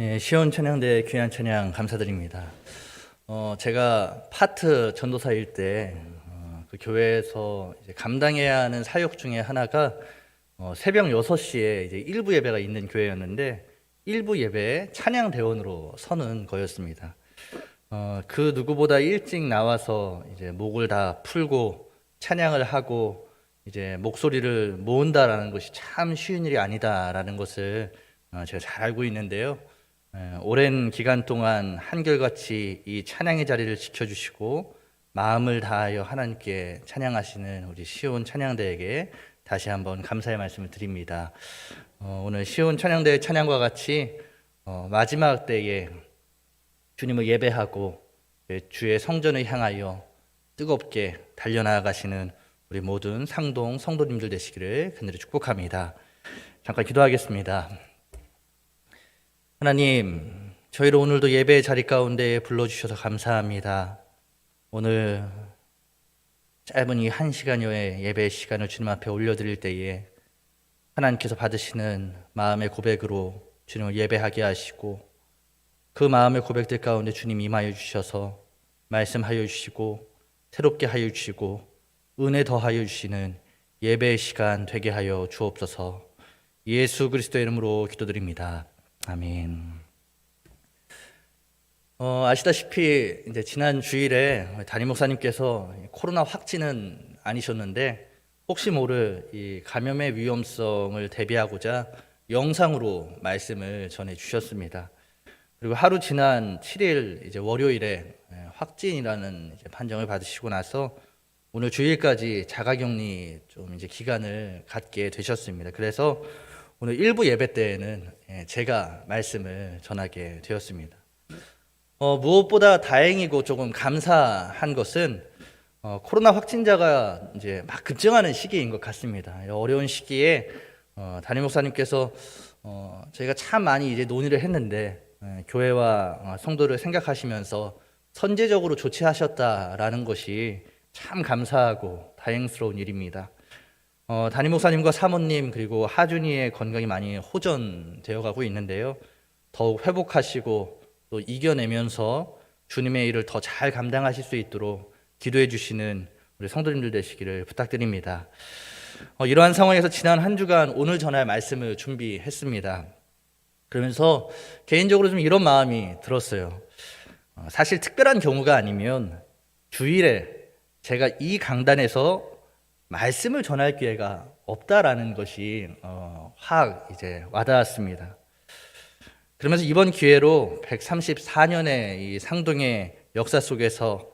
예, 시온 찬양대 귀한 찬양 감사드립니다. 어, 제가 파트 전도사일 때, 어, 그 교회에서 감당해야 하는 사역 중에 하나가 어, 새벽 6시에 이제 일부 예배가 있는 교회였는데, 일부 예배에 찬양 대원으로 서는 거였습니다. 어, 그 누구보다 일찍 나와서 이제 목을 다 풀고 찬양을 하고 이제 목소리를 모은다라는 것이 참 쉬운 일이 아니다라는 것을 어, 제가 잘 알고 있는데요. 에, 오랜 기간 동안 한결같이 이 찬양의 자리를 지켜주시고 마음을 다하여 하나님께 찬양하시는 우리 시온 찬양대에게 다시 한번 감사의 말씀을 드립니다. 어, 오늘 시온 찬양대의 찬양과 같이 어, 마지막 때에 주님을 예배하고 예, 주의 성전을 향하여 뜨겁게 달려나가시는 우리 모든 상동 성도님들 되시기를 간절히 축복합니다. 잠깐 기도하겠습니다. 하나님, 저희를 오늘도 예배의 자리 가운데 불러주셔서 감사합니다. 오늘 짧은 이 한 시간여의 예배 시간을 주님 앞에 올려드릴 때에 하나님께서 받으시는 마음의 고백으로 주님을 예배하게 하시고 그 마음의 고백들 가운데 주님 임하여 주셔서 말씀하여 주시고 새롭게 하여 주시고 은혜 더하여 주시는 예배의 시간 되게 하여 주옵소서 예수 그리스도의 이름으로 기도드립니다. 아멘. 어, 아시다시피 이제 지난 주일에 담임 목사님께서 코로나 확진은 아니셨는데 혹시 모를 이 감염의 위험성을 대비하고자 영상으로 말씀을 전해 주셨습니다. 그리고 하루 지난 7일 이제 월요일에 예, 확진이라는 이제 판정을 받으시고 나서 오늘 주일까지 자가격리 좀 이제 기간을 갖게 되셨습니다. 그래서 오늘 일부 예배 때에는 예, 제가 말씀을 전하게 되었습니다. 어, 무엇보다 다행이고 조금 감사한 것은 어, 코로나 확진자가 이제 막 급증하는 시기인 것 같습니다. 이 어려운 시기에 어, 담임 목사님께서 어, 저희가 참 많이 이제 논의를 했는데 예, 교회와 어, 성도를 생각하시면서 선제적으로 조치하셨다라는 것이 참 감사하고 다행스러운 일입니다. 어, 담임 목사님과 사모님 그리고 하준이의 건강이 많이 호전되어 가고 있는데요. 더욱 회복하시고 또 이겨내면서 주님의 일을 더 잘 감당하실 수 있도록 기도해 주시는 우리 성도님들 되시기를 부탁드립니다. 어, 이러한 상황에서 지난 한 주간 오늘 전할 말씀을 준비했습니다. 그러면서 개인적으로 좀 이런 마음이 들었어요. 어, 사실 특별한 경우가 아니면 주일에 제가 이 강단에서 말씀을 전할 기회가 없다라는 것이 어, 확 이제 와닿았습니다. 그러면서 이번 기회로 134년의 이 상동의 역사 속에서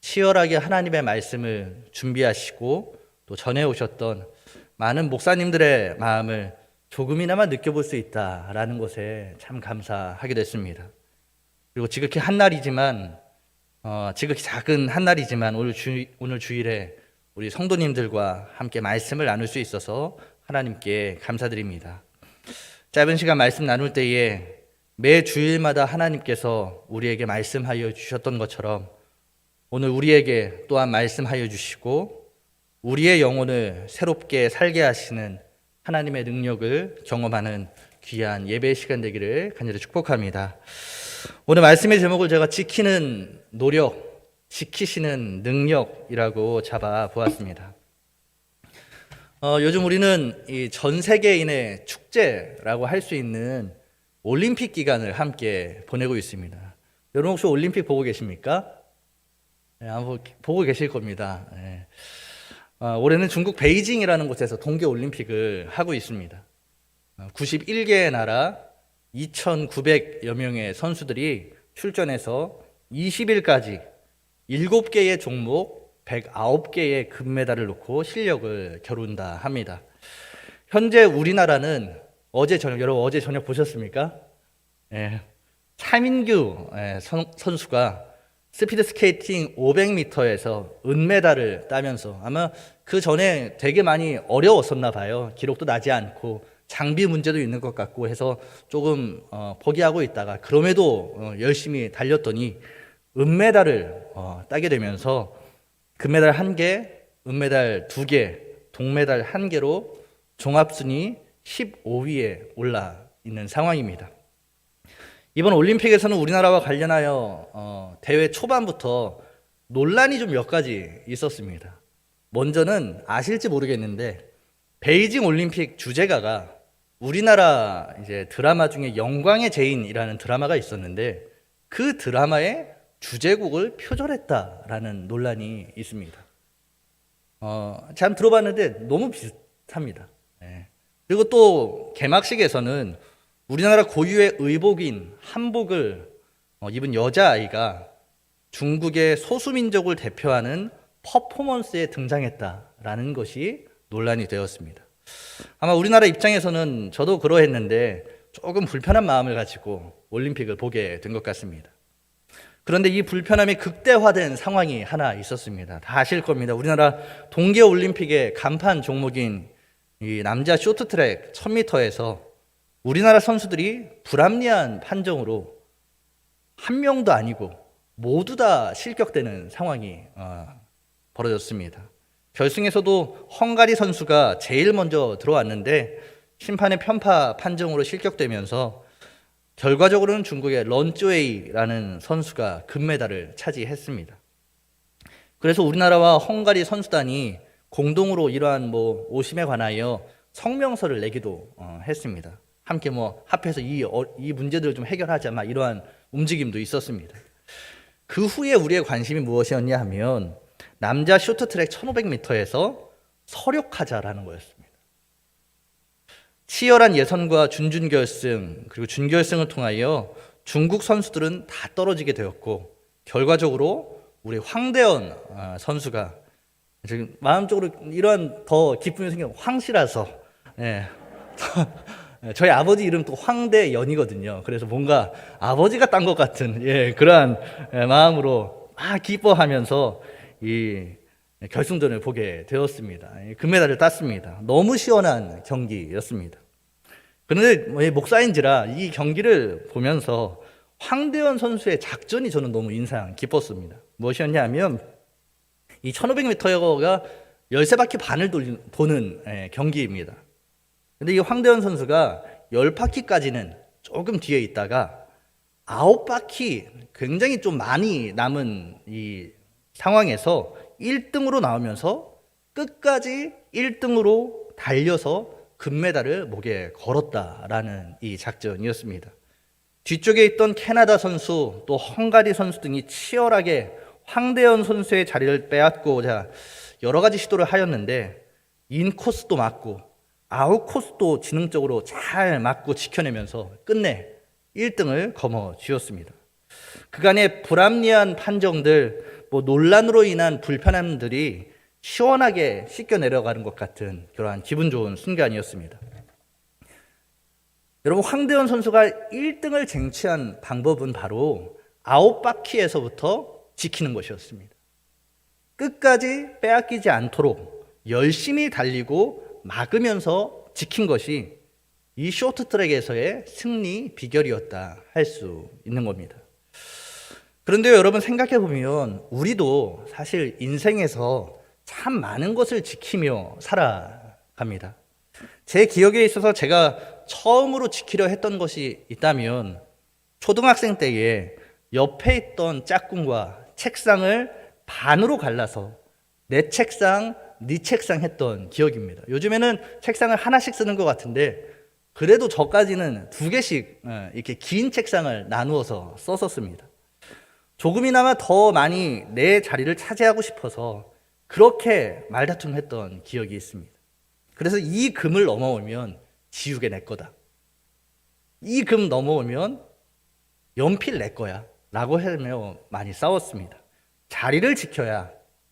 치열하게 하나님의 말씀을 준비하시고 또 전해 오셨던 많은 목사님들의 마음을 조금이나마 느껴볼 수 있다라는 것에 참 감사하게 됐습니다. 그리고 지극히 한 날이지만 어, 지극히 작은 한 날이지만 오늘 주 오늘 주일에 우리 성도님들과 함께 말씀을 나눌 수 있어서 하나님께 감사드립니다. 짧은 시간 말씀 나눌 때에 매 주일마다 하나님께서 우리에게 말씀하여 주셨던 것처럼 오늘 우리에게 또한 말씀하여 주시고 우리의 영혼을 새롭게 살게 하시는 하나님의 능력을 경험하는 귀한 예배 시간 되기를 간절히 축복합니다. 오늘 말씀의 제목을 제가 지키는 노력, 지키시는 능력이라고 잡아 보았습니다. 어, 요즘 우리는 이 전 세계인의 축제라고 할 수 있는 올림픽 기간을 함께 보내고 있습니다. 여러분 혹시 올림픽 보고 계십니까? 네, 아마 보고 계실 겁니다. 네. 아, 올해는 중국 베이징이라는 곳에서 동계 올림픽을 하고 있습니다. 91개의 나라 2,900여 명의 선수들이 출전해서 20일까지 7개의 종목 109개의 금메달을 놓고 실력을 겨룬다 합니다. 현재 우리나라는 어제 저녁 여러분 어제 저녁 보셨습니까? 예, 차민규 예, 선, 선수가 스피드 스케이팅 500m에서 은메달을 따면서 아마 그 전에 되게 많이 어려웠었나 봐요. 기록도 나지 않고 장비 문제도 있는 것 같고 해서 조금 어, 포기하고 있다가 그럼에도 어, 열심히 달렸더니 은메달을 어, 따게 되면서 금메달 한 개, 은메달 두 개, 동메달 한 개로 종합순위 15위에 올라 있는 상황입니다. 이번 올림픽에서는 우리나라와 관련하여 어, 대회 초반부터 논란이 좀 몇 가지 있었습니다. 먼저는 아실지 모르겠는데 베이징 올림픽 주제가가 우리나라 이제 드라마 중에 영광의 제인이라는 드라마가 있었는데 그 드라마의 주제곡을 표절했다라는 논란이 있습니다. 어, 참 들어봤는데 너무 비슷합니다. 예. 그리고 또 개막식에서는 우리나라 고유의 의복인 한복을 어, 입은 여자아이가 중국의 소수민족을 대표하는 퍼포먼스에 등장했다라는 것이 논란이 되었습니다. 아마 우리나라 입장에서는 저도 그러했는데 조금 불편한 마음을 가지고 올림픽을 보게 된 것 같습니다. 그런데 이 불편함이 극대화된 상황이 하나 있었습니다. 다 아실 겁니다. 우리나라 동계 올림픽의 간판 종목인 이 남자 쇼트트랙 1000m에서 우리나라 선수들이 불합리한 판정으로 한 명도 아니고 모두 다 실격되는 상황이 어, 벌어졌습니다. 결승에서도 헝가리 선수가 제일 먼저 들어왔는데 심판의 편파 판정으로 실격되면서 결과적으로는 중국의 런쭈웨이라는 선수가 금메달을 차지했습니다. 그래서 우리나라와 헝가리 선수단이 공동으로 이러한 뭐 오심에 관하여 성명서를 내기도 어, 했습니다. 함께 뭐 합해서 이, 어, 이 문제들을 좀 해결하자 막 이러한 움직임도 있었습니다. 그 후에 우리의 관심이 무엇이었냐 하면 남자 쇼트트랙 1500m에서 서력하자라는 거였습니다. 치열한 예선과 준준결승 그리고 준결승을 통하여 중국 선수들은 다 떨어지게 되었고 결과적으로 우리 황대현 아, 선수가 지금 마음적으로 이러한 더 기쁨이 생겨 황씨라서 예. 저희 아버지 이름 또 황대연이거든요. 그래서 뭔가 아버지가 딴 것 같은 예, 그러한 예, 마음으로 막 기뻐하면서 이 결승전을 보게 되었습니다. 금메달을 땄습니다. 너무 시원한 경기였습니다. 그런데 뭐 목사인지라 이 경기를 보면서 황대현 선수의 작전이 저는 너무 인상 깊었습니다. 무엇이었냐면 이 1500m가 13바퀴 반을 도는 예, 경기입니다. 근데 이 황대현 선수가 10바퀴까지는 조금 뒤에 있다가 9바퀴 굉장히 좀 많이 남은 이 상황에서 1등으로 나오면서 끝까지 1등으로 달려서 금메달을 목에 걸었다라는 이 작전이었습니다. 뒤쪽에 있던 캐나다 선수 또 헝가리 선수 등이 치열하게 황대현 선수의 자리를 빼앗고자 여러 가지 시도를 하였는데 인코스도 맞고 아웃코스도 지능적으로 잘 맞고 지켜내면서 끝내 1등을 거머 쥐었습니다. 그간의 불합리한 판정들, 뭐 논란으로 인한 불편함들이 시원하게 씻겨 내려가는 것 같은 그러한 기분 좋은 순간이었습니다. 여러분 황대현 선수가 1등을 쟁취한 방법은 바로 아홉 바퀴에서부터 지키는 것이었습니다. 끝까지 빼앗기지 않도록 열심히 달리고 막으면서 지킨 것이 이 쇼트트랙에서의 승리 비결이었다 할 수 있는 겁니다. 그런데 여러분 생각해 보면 우리도 사실 인생에서 참 많은 것을 지키며 살아갑니다. 제 기억에 있어서 제가 처음으로 지키려 했던 것이 있다면 초등학생 때에 옆에 있던 짝꿍과 책상을 반으로 갈라서 내 책상, 네 책상 했던 기억입니다. 요즘에는 책상을 하나씩 쓰는 것 같은데 그래도 저까지는 두 개씩 어, 이렇게 긴 책상을 나누어서 썼었습니다. 조금이나마 더 많이 내 자리를 차지하고 싶어서 그렇게 말다툼했던 기억이 있습니다. 그래서 이 금을 넘어오면 지우개 내 거다. 이 금 넘어오면 연필 내 거야. 라고 하며 많이 싸웠습니다. 자리를 지켜야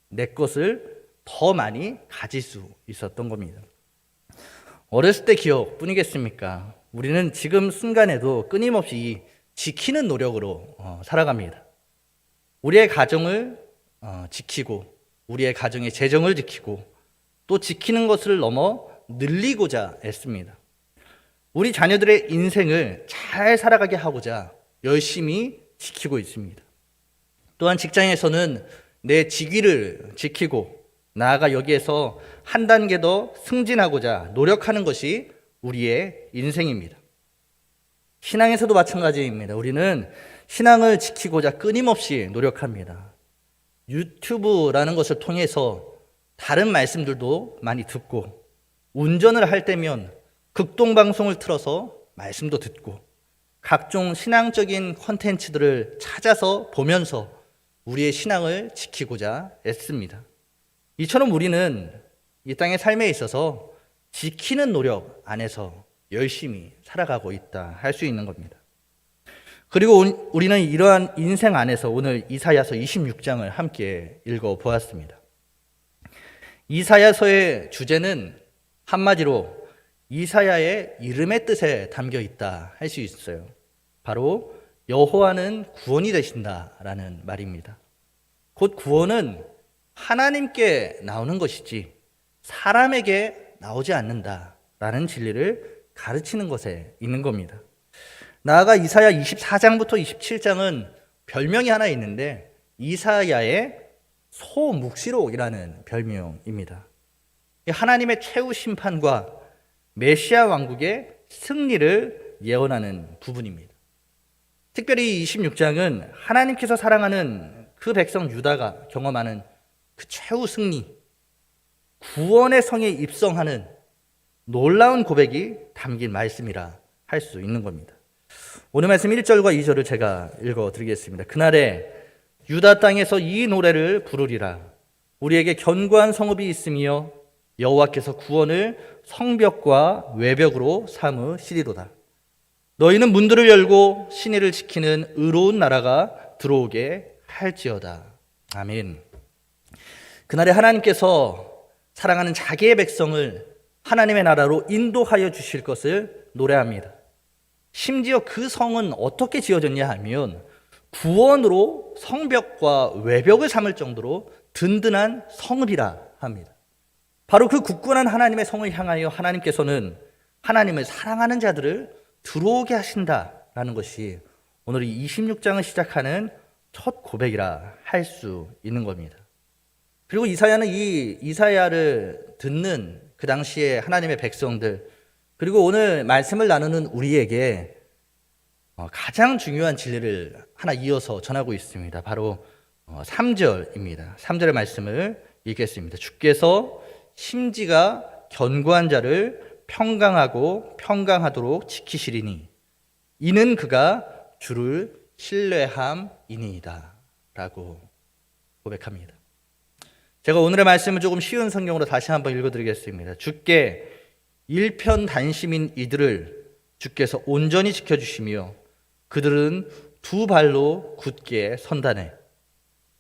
내 것을 더 많이 가질 수 있었던 겁니다. 어렸을 때 기억 뿐이겠습니까? 우리는 지금 순간에도 끊임없이 지키는 노력으로 어, 살아갑니다. 우리의 가정을 어, 지키고, 우리의 가정의 재정을 지키고, 또 지키는 것을 넘어 늘리고자 했습니다. 우리 자녀들의 인생을 잘 살아가게 하고자 열심히 지키고 있습니다. 또한 직장에서는 내 직위를 지키고 나아가 여기에서 한 단계 더 승진하고자 노력하는 것이 우리의 인생입니다. 신앙에서도 마찬가지입니다. 우리는 신앙을 지키고자 끊임없이 노력합니다. 유튜브라는 것을 통해서 다른 말씀들도 많이 듣고 운전을 할 때면 극동 방송을 틀어서 말씀도 듣고 각종 신앙적인 컨텐츠들을 찾아서 보면서 우리의 신앙을 지키고자 애씁니다. 이처럼 우리는 이 땅의 삶에 있어서 지키는 노력 안에서 열심히 살아가고 있다 할 수 있는 겁니다. 그리고 우- 우리는 이러한 인생 안에서 오늘 이사야서 26장을 함께 읽어 보았습니다. 이사야서의 주제는 한마디로 이사야의 이름의 뜻에 담겨 있다 할 수 있어요. 바로 여호와는 구원이 되신다라는 말입니다. 곧 구원은 하나님께 나오는 것이지 사람에게 나오지 않는다라는 진리를 가르치는 것에 있는 겁니다. 나아가 이사야 24장부터 27장은 별명이 하나 있는데 이사야의 소묵시록이라는 별명입니다. 이 하나님의 최후 심판과 메시아 왕국의 승리를 예언하는 부분입니다. 특별히 26장은 하나님께서 사랑하는 그 백성 유다가 경험하는 그 최후 승리, 구원의 성에 입성하는 놀라운 고백이 담긴 말씀이라 할 수 있는 겁니다. 오늘 말씀 1절과 2절을 제가 읽어 드리겠습니다. 그날에 유다 땅에서 이 노래를 부르리라. 우리에게 견고한 성읍이 있으며 여호와께서 구원을 성벽과 외벽으로 삼으시리로다. 너희는 문들을 열고 신의를 지키는 의로운 나라가 들어오게 할지어다. 아멘. 그날에 하나님께서 사랑하는 자기의 백성을 하나님의 나라로 인도하여 주실 것을 노래합니다. 심지어 그 성은 어떻게 지어졌냐 하면 구원으로 성벽과 외벽을 삼을 정도로 든든한 성읍이라 합니다. 바로 그 굳건한 하나님의 성을 향하여 하나님께서는 하나님을 사랑하는 자들을 들어오게 하신다라는 것이 오늘 이 26장을 시작하는 첫 고백이라 할 수 있는 겁니다. 그리고 이사야는 이 이사야를 듣는 그 당시에 하나님의 백성들 그리고 오늘 말씀을 나누는 우리에게 어, 가장 중요한 진리를 하나 이어서 전하고 있습니다. 바로 3절입니다. 3절의 말씀을 읽겠습니다. 주께서 심지가 견고한 자를 평강하고 평강하도록 지키시리니 이는 그가 주를 신뢰함이니이다. 라고 고백합니다. 제가 오늘의 말씀을 조금 쉬운 성경으로 다시 한번 읽어드리겠습니다. 주께 일편단심인 이들을 주께서 온전히 지켜주시며 그들은 두 발로 굳게 선다네.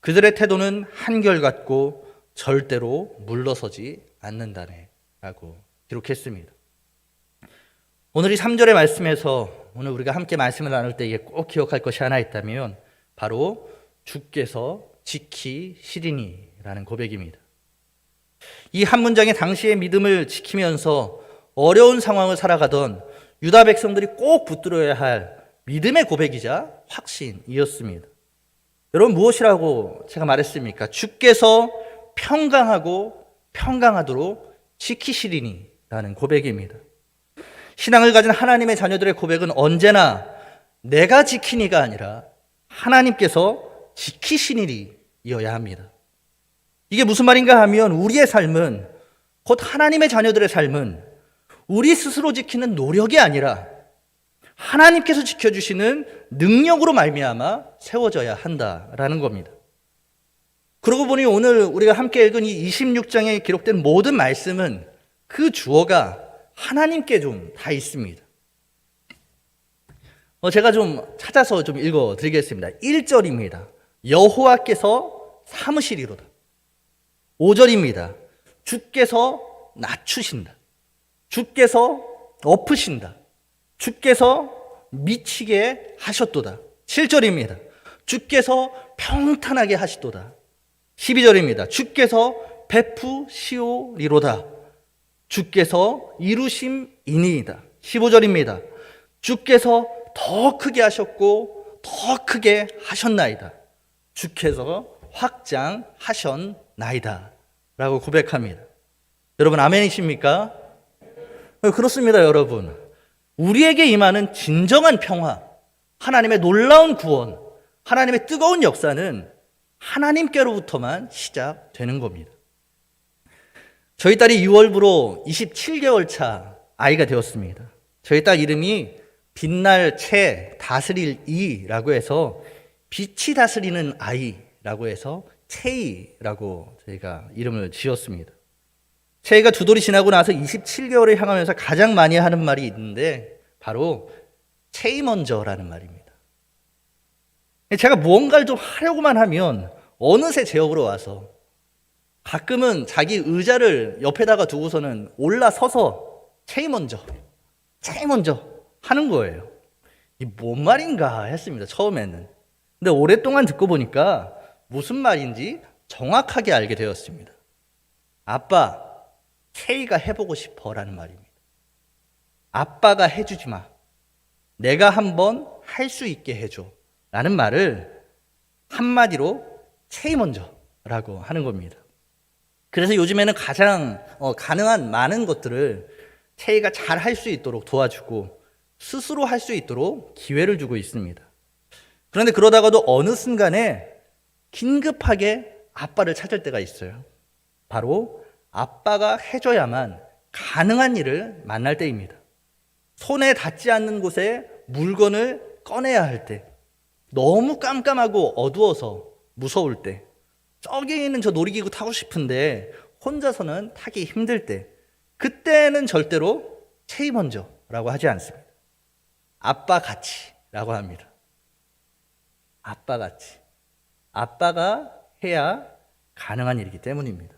그들의 태도는 한결같고 절대로 물러서지 않는다네. 라고 기록했습니다. 오늘 이 3절의 말씀에서 오늘 우리가 함께 말씀을 나눌 때 이게 꼭 기억할 것이 하나 있다면 바로 주께서 지키시리니라는 고백입니다. 이 한 문장에 당시의 믿음을 지키면서 어려운 상황을 살아가던 유다 백성들이 꼭 붙들어야 할 믿음의 고백이자 확신이었습니다. 여러분 무엇이라고 제가 말했습니까? 주께서 평강하고 평강하도록 지키시리니라는 고백입니다. 신앙을 가진 하나님의 자녀들의 고백은 언제나 내가 지키니가 아니라 하나님께서 지키시니이어야 합니다. 이게 무슨 말인가 하면 우리의 삶은 곧 하나님의 자녀들의 삶은 우리 스스로 지키는 노력이 아니라 하나님께서 지켜주시는 능력으로 말미암아 세워져야 한다라는 겁니다. 그러고 보니 오늘 우리가 함께 읽은 이 26장에 기록된 모든 말씀은 그 주어가 하나님께 좀 다 있습니다. 어, 제가 좀 찾아서 좀 읽어 드리겠습니다. 1절입니다. 여호와께서 삼으시리로다. 5절입니다. 주께서 낮추신다. 주께서 엎으신다. 주께서 미치게 하셨도다. 7절입니다. 주께서 평탄하게 하시도다. 12절입니다. 주께서 베푸시오리로다. 주께서 이루심이니이다. 15절입니다. 주께서 더 크게 하셨고 더 크게 하셨나이다. 주께서 확장하셨나이다. 라고 고백합니다. 여러분 아멘이십니까? 네, 그렇습니다, 여러분. 우리에게 임하는 진정한 평화, 하나님의 놀라운 구원, 하나님의 뜨거운 역사는 하나님께로부터만 시작되는 겁니다. 저희 딸이 6월부로 27개월 차 아이가 되었습니다. 저희 딸 이름이 빛날 채 다스릴 이라고 해서 빛이 다스리는 아이라고 해서 채이라고 저희가 이름을 지었습니다. 채이가 두 돌이 지나고 나서 27개월을 향하면서 가장 많이 하는 말이 있는데 바로 채이 먼저라는 말입니다. 제가 무언가를 좀 하려고만 하면 어느새 제 옆으로 와서 가끔은 자기 의자를 옆에다가 두고서는 올라서서 체이 먼저, 체이 먼저 하는 거예요. 이 뭔 말인가 했습니다. 처음에는. 근데 오랫동안 듣고 보니까 무슨 말인지 정확하게 알게 되었습니다. 아빠, 체이가 해보고 싶어 라는 말입니다. 아빠가 해주지 마. 내가 한번 할 수 있게 해줘. 라는 말을 한마디로 체이 먼저 라고 하는 겁니다. 그래서 요즘에는 가장 어, 가능한 많은 것들을 체이가 잘 할 수 있도록 도와주고 스스로 할 수 있도록 기회를 주고 있습니다. 그런데 그러다가도 어느 순간에 긴급하게 아빠를 찾을 때가 있어요. 바로 아빠가 해줘야만 가능한 일을 만날 때입니다. 손에 닿지 않는 곳에 물건을 꺼내야 할 때, 너무 깜깜하고 어두워서 무서울 때, 저기 있는 저 놀이기구 타고 싶은데 혼자서는 타기 힘들 때, 그때는 절대로 체이 먼저라고 하지 않습니다. 아빠 같이라고 합니다. 아빠 같이. 아빠가 해야 가능한 일이기 때문입니다.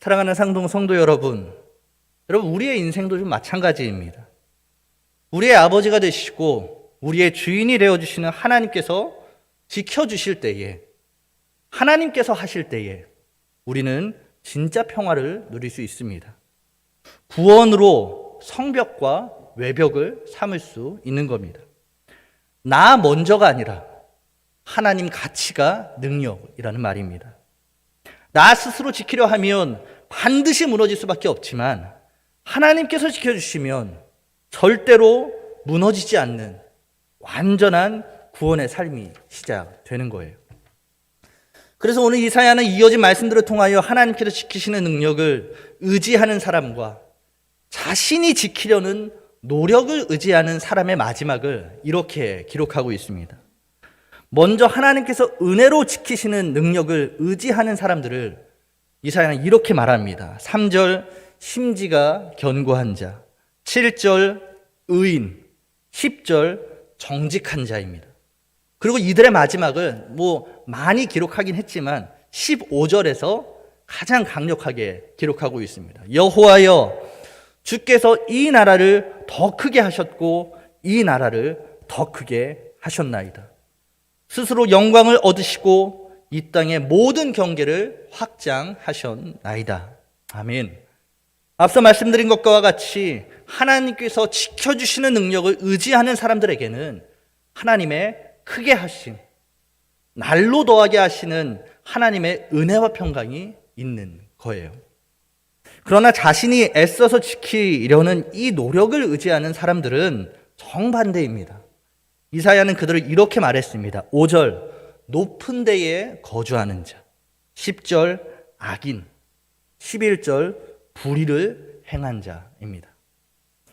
사랑하는 상동 성도 여러분, 여러분, 우리의 인생도 좀 마찬가지입니다. 우리의 아버지가 되시고, 우리의 주인이 되어주시는 하나님께서 지켜주실 때에, 하나님께서 하실 때에, 우리는 진짜 평화를 누릴 수 있습니다. 구원으로 성벽과 외벽을 삼을 수 있는 겁니다. 나 먼저가 아니라 하나님 가치가 능력이라는 말입니다. 나 스스로 지키려 하면 반드시 무너질 수밖에 없지만 하나님께서 지켜주시면 절대로 무너지지 않는 완전한 구원의 삶이 시작되는 거예요. 그래서 오늘 이사야는 이어진 말씀들을 통하여 하나님께서 지키시는 능력을 의지하는 사람과 자신이 지키려는 노력을 의지하는 사람의 마지막을 이렇게 기록하고 있습니다. 먼저 하나님께서 은혜로 지키시는 능력을 의지하는 사람들을 이사야는 이렇게 말합니다. 3절 심지가 견고한 자, 7절 의인, 10절 정직한 자입니다. 그리고 이들의 마지막을 뭐 많이 기록하긴 했지만 15절에서 가장 강력하게 기록하고 있습니다. 여호와여 주께서 이 나라를 더 크게 하셨고 이 나라를 더 크게 하셨나이다. 스스로 영광을 얻으시고 이 땅의 모든 경계를 확장하셨나이다. 아멘. 앞서 말씀드린 것과 같이 하나님께서 지켜주시는 능력을 의지하는 사람들에게는 하나님의 크게 하신, 날로 더하게 하시는 하나님의 은혜와 평강이 있는 거예요. 그러나 자신이 애써서 지키려는 이 노력을 의지하는 사람들은 정반대입니다. 이사야는 그들을 이렇게 말했습니다. 5절, 높은 데에 거주하는 자. 10절, 악인. 11절, 불의를 행한 자입니다.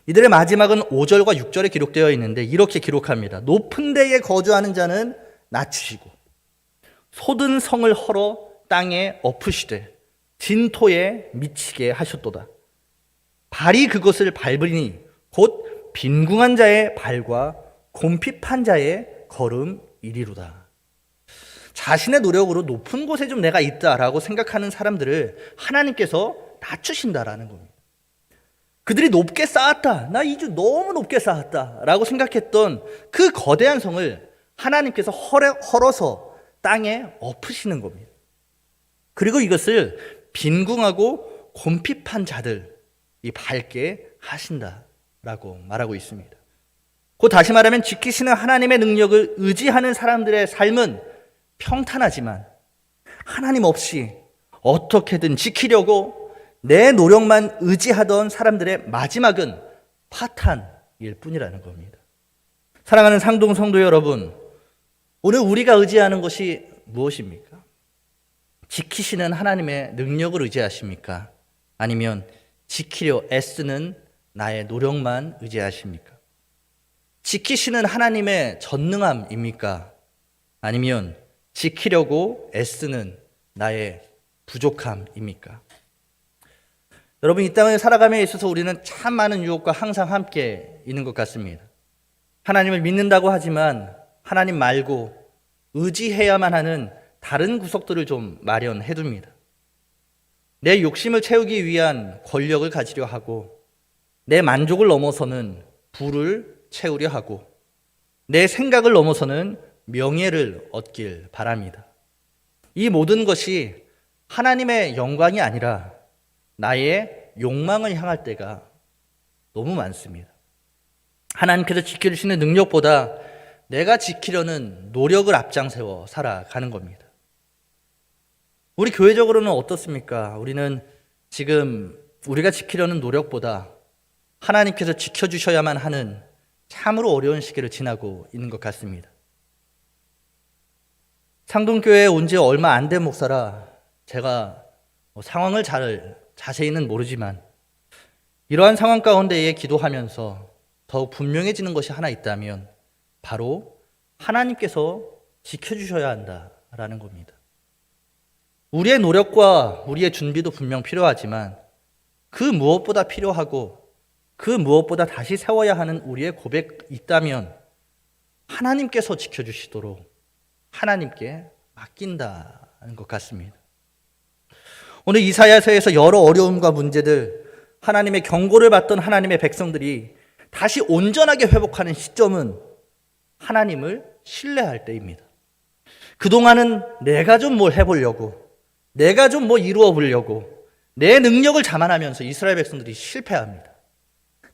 이들의 마지막은 5절과 6절에 기록되어 있는데 이렇게 기록합니다. 높은 데에 거주하는 자는 낮추시고 솟은 성을 헐어 땅에 엎으시되 진토에 미치게 하셨도다. 발이 그것을 밟으니 곧 빈궁한 자의 발과 곰핍한 자의 걸음 이리로다. 자신의 노력으로 높은 곳에 좀 내가 있다라고 생각하는 사람들을 하나님께서 낮추신다라는 겁니다. 그들이 높게 쌓았다. 나 이주 너무 높게 쌓았다. 라고 생각했던 그 거대한 성을 하나님께서 헐어, 헐어서 땅에 엎으시는 겁니다. 그리고 이것을 빈궁하고 곰핍한 자들 이 밝게 하신다라고 말하고 있습니다. 곧 다시 말하면 지키시는 하나님의 능력을 의지하는 사람들의 삶은 평탄하지만 하나님 없이 어떻게든 지키려고 내 노력만 의지하던 사람들의 마지막은 파탄, 일 뿐이라는 겁니다. 사랑하는 상동 성도 여러분, 오늘 우리가 의지하는 것이 무엇입니까? 지키시는 하나님의 능력을 의지하십니까? 아니면 지키려 애쓰는 나의 노력만 의지하십니까? 지키시는 하나님의 전능함입니까? 아니면 지키려고 애쓰는 나의 부족함입니까? 여러분, 이 땅을 살아감에 있어서 우리는 참 많은 유혹과 항상 함께 있는 것 같습니다. 하나님을 믿는다고 하지만 하나님 말고 의지해야만 하는 다른 구석들을 좀 마련해 둡니다. 내 욕심을 채우기 위한 권력을 가지려 하고 내 만족을 넘어서는 부를 채우려 하고 내 생각을 넘어서는 명예를 얻길 바랍니다. 이 모든 것이 하나님의 영광이 아니라 나의 욕망을 향할 때가 너무 많습니다. 하나님께서 지켜주시는 능력보다 내가 지키려는 노력을 앞장세워 살아가는 겁니다. 우리 교회적으로는 어떻습니까? 우리는 지금 우리가 지키려는 노력보다 하나님께서 지켜주셔야만 하는 참으로 어려운 시기를 지나고 있는 것 같습니다. 상동교회에 온 지 얼마 안 된 목사라 제가 뭐 상황을 잘 자세히는 모르지만 이러한 상황 가운데에 기도하면서 더욱 분명해지는 것이 하나 있다면 바로 하나님께서 지켜주셔야 한다라는 겁니다. 우리의 노력과 우리의 준비도 분명 필요하지만 그 무엇보다 필요하고 그 무엇보다 다시 세워야 하는 우리의 고백 있다면 하나님께서 지켜주시도록 하나님께 맡긴다는 것 같습니다. 오늘 이사야서에서 여러 어려움과 문제들 하나님의 경고를 받던 하나님의 백성들이 다시 온전하게 회복하는 시점은 하나님을 신뢰할 때입니다. 그동안은 내가 좀 뭘 해보려고, 내가 좀 뭐 이루어 보려고, 내 능력을 자만하면서 이스라엘 백성들이 실패합니다.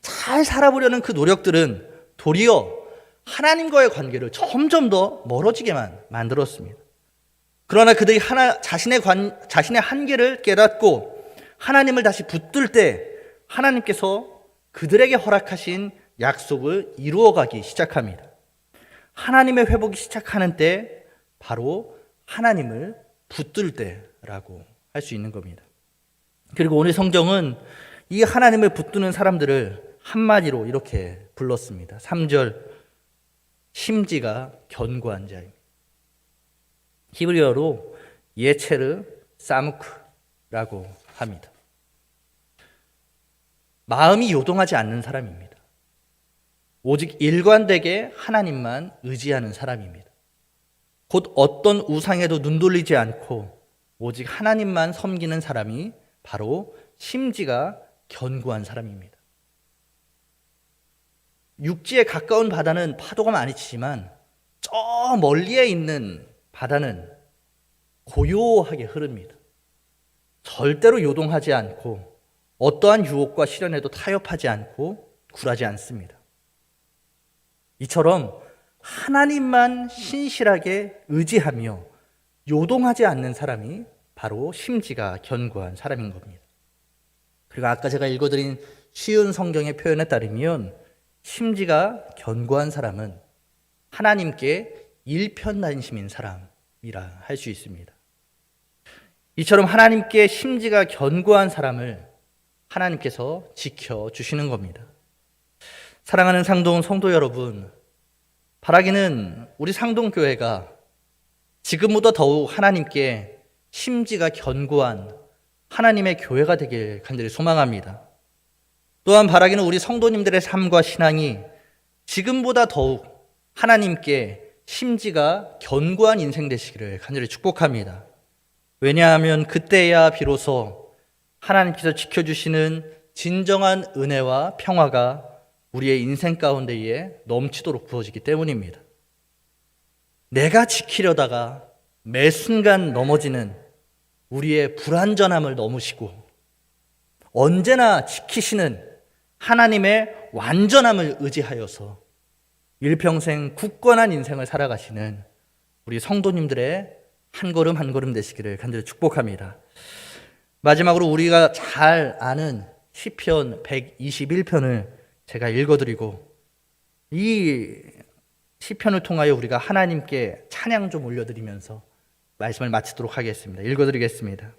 잘 살아보려는 그 노력들은 도리어 하나님과의 관계를 점점 더 멀어지게만 만들었습니다. 그러나 그들이 하나, 자신의 관, 자신의 한계를 깨닫고 하나님을 다시 붙들 때 하나님께서 그들에게 허락하신 약속을 이루어가기 시작합니다. 하나님의 회복이 시작하는 때 바로 하나님을 붙들 때라고 할 수 있는 겁니다. 그리고 오늘 성경은 이 하나님을 붙드는 사람들을 한마디로 이렇게 불렀습니다. 3절 심지가 견고한 자입니다. 히브리어로 예체르 사무크라고 합니다. 마음이 요동하지 않는 사람입니다. 오직 일관되게 하나님만 의지하는 사람입니다. 곧 어떤 우상에도 눈 돌리지 않고 오직 하나님만 섬기는 사람이 바로 심지가 견고한 사람입니다. 육지에 가까운 바다는 파도가 많이 치지만 저 멀리에 있는 바다는 고요하게 흐릅니다. 절대로 요동하지 않고 어떠한 유혹과 시련에도 타협하지 않고 굴하지 않습니다. 이처럼 하나님만 신실하게 의지하며 요동하지 않는 사람이 바로 심지가 견고한 사람인 겁니다. 그리고 아까 제가 읽어드린 쉬운 성경의 표현에 따르면 심지가 견고한 사람은 하나님께 일편단심인 사람이라 할 수 있습니다. 이처럼 하나님께 심지가 견고한 사람을 하나님께서 지켜주시는 겁니다. 사랑하는 상동 성도 여러분, 바라기는 우리 상동교회가 지금보다 더욱 하나님께 심지가 견고한 하나님의 교회가 되길 간절히 소망합니다. 또한 바라기는 우리 성도님들의 삶과 신앙이 지금보다 더욱 하나님께 심지가 견고한 인생 되시기를 간절히 축복합니다. 왜냐하면 그때야 비로소 하나님께서 지켜주시는 진정한 은혜와 평화가 우리의 인생 가운데에 넘치도록 부어지기 때문입니다. 내가 지키려다가 매 순간 넘어지는 우리의 불완전함을 넘으시고 언제나 지키시는 하나님의 완전함을 의지하여서 일평생 굳건한 인생을 살아가시는 우리 성도님들의 한 걸음 한 걸음 되시기를 간절히 축복합니다. 마지막으로 우리가 잘 아는 시편 121편을 제가 읽어드리고 이 시편을 통하여 우리가 하나님께 찬양 좀 올려드리면서 말씀을 마치도록 하겠습니다. 읽어드리겠습니다.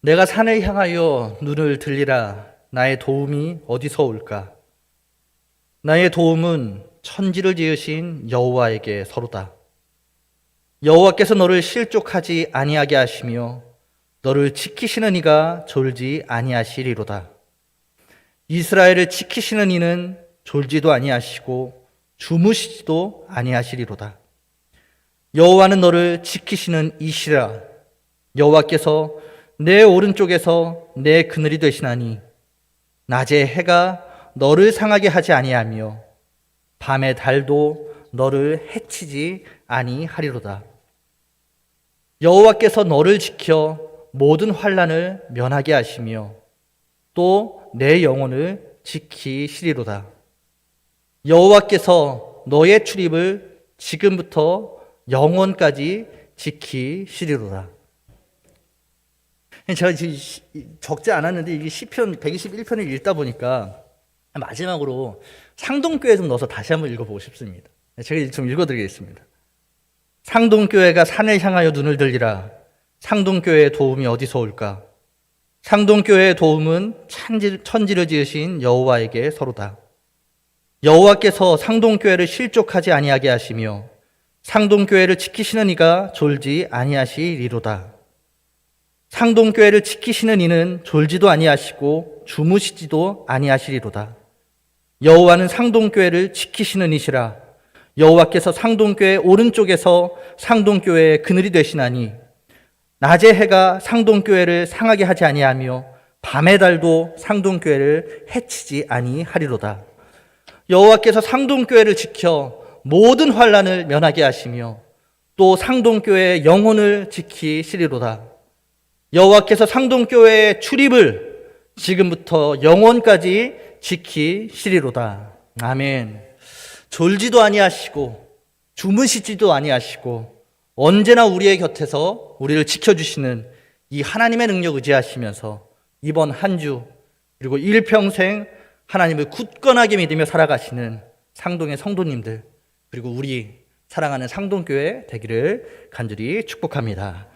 내가 산을 향하여 눈을 들리라 나의 도움이 어디서 올까? 나의 도움은 천지를 지으신 여호와에게 서로다. 여호와께서 너를 실족하지 아니하게 하시며 너를 지키시는 이가 졸지 아니하시리로다. 이스라엘을 지키시는 이는 졸지도 아니하시고 주무시지도 아니하시리로다. 여호와는 너를 지키시는 이시라. 여호와께서 내 오른쪽에서 내 그늘이 되시나니 낮에 해가 너를 상하게 하지 아니하며 밤에 달도 너를 해치지 아니하리로다. 여호와께서 너를 지켜 모든 환란을 면하게 하시며 또 내 영혼을 지키시리로다. 여호와께서 너의 출입을 지금부터 영원까지 지키시리로다. 제가 지금 시- 적지 않았는데 이게 시편 121편을 읽다 보니까 마지막으로 상동교회 좀 넣어서 다시 한번 읽어보고 싶습니다. 제가 좀 읽어드리겠습니다. 상동교회가 산을 향하여 눈을 들리라. 상동교회의 도움이 어디서 올까? 상동교회의 도움은 천지, 천지를 지으신 여호와에게 서로다. 여호와께서 상동교회를 실족하지 아니하게 하시며 상동교회를 지키시는 이가 졸지 아니하시리로다. 상동교회를 지키시는 이는 졸지도 아니하시고 주무시지도 아니하시리로다. 여호와는 상동교회를 지키시는 이시라. 여호와께서 상동교회 오른쪽에서 상동교회의 그늘이 되시나니 낮의 해가 상동교회를 상하게 하지 아니하며 밤의 달도 상동교회를 해치지 아니하리로다. 여호와께서 상동교회를 지켜 모든 환란을 면하게 하시며 또 상동교회의 영혼을 지키시리로다. 여호와께서 상동교회의 출입을 지금부터 영원까지 지키시리로다. 아멘. 졸지도 아니하시고 주무시지도 아니하시고 언제나 우리의 곁에서 우리를 지켜주시는 이 하나님의 능력 의지하시면서 이번 한 주 그리고 일평생 하나님을 굳건하게 믿으며 살아가시는 상동의 성도님들 그리고 우리 사랑하는 상동교회 되기를 간절히 축복합니다.